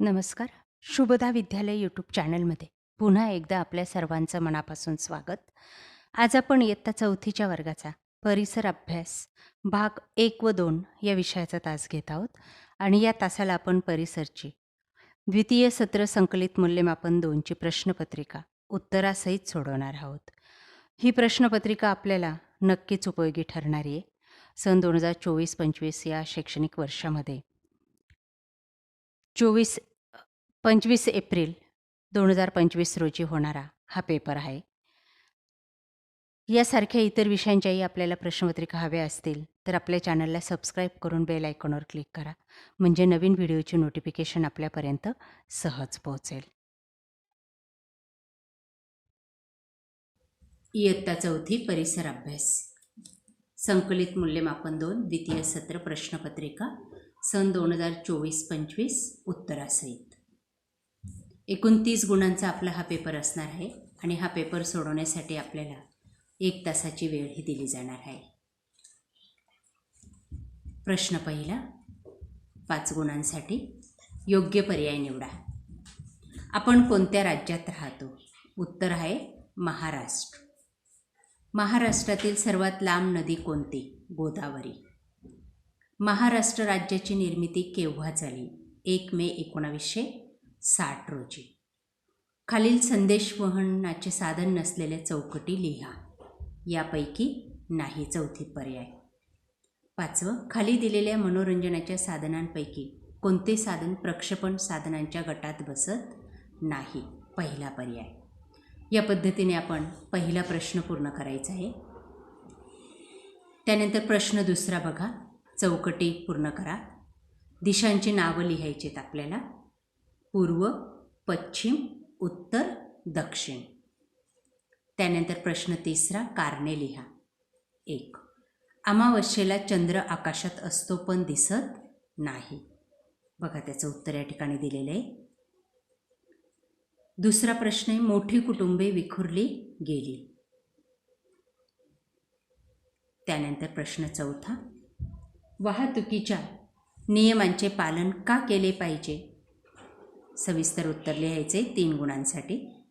नमस्कार. शुभदा विद्यालय यूट्यूब चॅनलमध्ये. पुन्हा एकदा आपल्या सर्वांचं मनापासून स्वागत. आज आपण इयत्ता चौथीच्या वर्गाचा परिसर अभ्यास भाग एक व दोन या विषयाचा तास घेत आहोत आणि या तासाला आपण परिसरची द्वितीय सत्र संकलित मूल्यमापन दोनची प्रश्नपत्रिका उत्तरासहित सोडवणार आहोत. ही प्रश्नपत्रिका आपल्याला नक्कीच उपयोगी ठरणारी आहे. सन दोन हजार चोवीस पंचवीस या शैक्षणिक वर्षामध्ये चोवीस पंचवीस एप्रिल दोन हजार पंचवीस रोजी होणारा हा पेपर आहे. यासारख्या इतर विषयांच्याही आपल्याला प्रश्नपत्रिका हव्या असतील तर आपल्या चॅनलला सबस्क्राईब करून बेल आयकॉनवर क्लिक करा म्हणजे नवीन व्हिडिओची नोटिफिकेशन आपल्यापर्यंत सहज पोहोचेल. इयत्ता चौथी परिसर अभ्यास. संकलित मूल्यमापन दोन द्वितीय सत्र प्रश्नपत्रिका सन दोन हजार चोवीस पंचवीस उत्तरासहित एकोणतीस गुणांचा आपला हा पेपर असणार आहे आणि हा पेपर सोडवण्यासाठी आपल्याला एक तासाची वेळ ही दिली जाणार आहे. प्रश्न पहिला पाच गुणांसाठी योग्य पर्याय निवडा. आपण कोणत्या राज्यात राहतो? उत्तर आहे महाराष्ट्र. महाराष्ट्रातील सर्वात लांब नदी कोणती? गोदावरी. महाराष्ट्र राज्याची निर्मिती केव्हा झाली? एक मे एकोणावीसशे साठ रोजी. खालील संदेशवहनाचे साधन नसलेल्या चौकटी लिहा. यापैकी नाही चौथी पर्याय. पाचवं खाली दिलेल्या मनोरंजनाच्या साधनांपैकी कोणते साधन प्रक्षेपण साधनांच्या गटात बसत नाही? पहिला पर्याय. या पद्धतीने आपण पहिला प्रश्न पूर्ण करायचा आहे. त्यानंतर प्रश्न दुसरा बघा. चौकटी पूर्ण करा. दिशांची नावं लिहायची आहेत आपल्याला. पूर्व पश्चिम उत्तर दक्षिण. त्यानंतर प्रश्न तिसरा कारणे लिहा. एक अमावस्येला चंद्र आकाशात असतो पण दिसत नाही. बघा त्याचं उत्तर या ठिकाणी दिलेलं आहे. दुसरा प्रश्न आहे मोठी कुटुंबे विखुरली गेली. त्यानंतर प्रश्न चौथा वाहतुकीच्या नियमांचे पालन का केले पाहिजे? सविस्तर उत्तर लिहायचे तीन गुणांसाठी.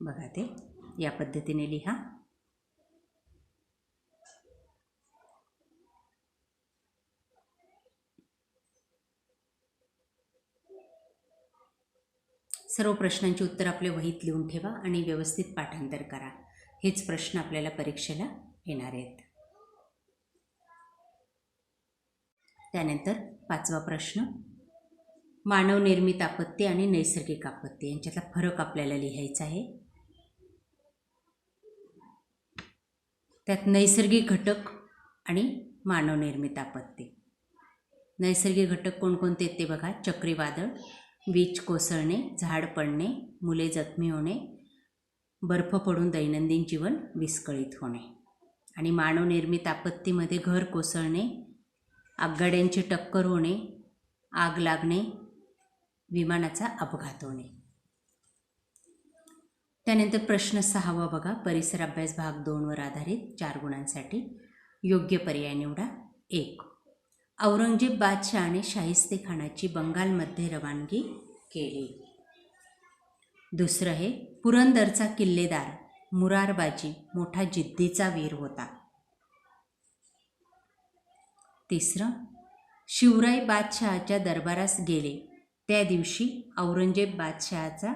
बघा ते या पद्धतीने लिहा. सर्व प्रश्नांची उत्तर आपल्या वहीत लिहून ठेवा आणि व्यवस्थित पाठांतर करा. हेच प्रश्न आपल्याला परीक्षेला येणार आहेत. त्यानंतर पाचवा प्रश्न. मानवनिर्मित आपत्ती आणि नैसर्गिक आपत्ती यांच्यातला फरक आपल्याला लिहायचा आहे. त्यात नैसर्गिक घटक आणि मानवनिर्मित आपत्ती. नैसर्गिक घटक कोणकोणते आहेत ते बघा. चक्रीवादळ वीज कोसळणे झाड पडणे मुले जखमी होणे बर्फ पडून दैनंदिन जीवन विस्कळीत होणे. आणि मानवनिर्मित आपत्तीमध्ये घर कोसळणे आगगाड्यांची टक्कर होणे आग लागणे विमानाचा अपघात होणे. त्यानंतर प्रश्न सहावा बघा. परिसर अभ्यास भाग दोनवर आधारित चार गुणांसाठी योग्य पर्याय निवडा. एक औरंगजेब बादशहाने शाहिस्ते खानाची बंगालमध्ये रवानगी केली. दुसरं हे पुरंदरचा किल्लेदार मुरारबाजी मोठा जिद्दीचा वीर होता. तिसरं शिवराय बादशहाच्या दरबारास गेले त्या दिवशी औरंगजेब बादशहाचा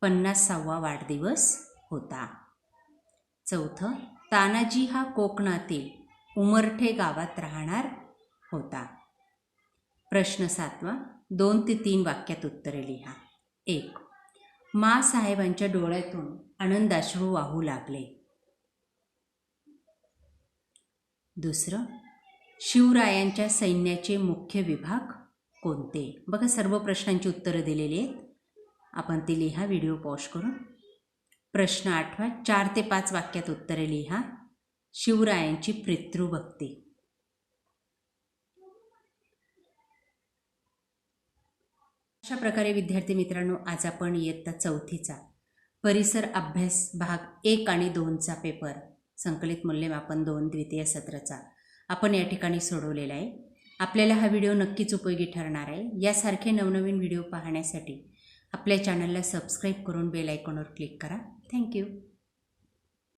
पन्नासावा वाढदिवस होता. चौथं तानाजी हा कोकणातील उमरठे गावात राहणार होता. प्रश्न सातवा दोन ते तीन वाक्यात उत्तरे लिहा. एक मा साहेबांच्या डोळ्यातून आनंदाश्रू वाहू लागले. दुसरं शिवरायांच्या सैन्याचे मुख्य विभाग कोणते? बघा सर्व प्रश्नांची उत्तरं दिलेली आहेत. आपण ती लिहा व्हिडिओ पॉश करून. प्रश्न आठवा चार ते पाच वाक्यात उत्तरे लिहा. शिवरायांची पितृभक्ती. अशा प्रकारे विद्यार्थी मित्रांनो आज आपण इयत्ता चौथीचा परिसर अभ्यास भाग एक आणि दोनचा पेपर संकलित मूल्यमापन दोन द्वितीय सत्राचा आपण या ठिकाणी सोडवलेला आहे. आपल्याला हा व्हिडिओ नक्कीच उपयोगी ठरणार आहे. यासारखे नवनवीन व्हिडिओ पाहण्यासाठी आपल्या चॅनलला सबस्क्राईब करून बेल आयकॉनवर क्लिक करा. थँक्यू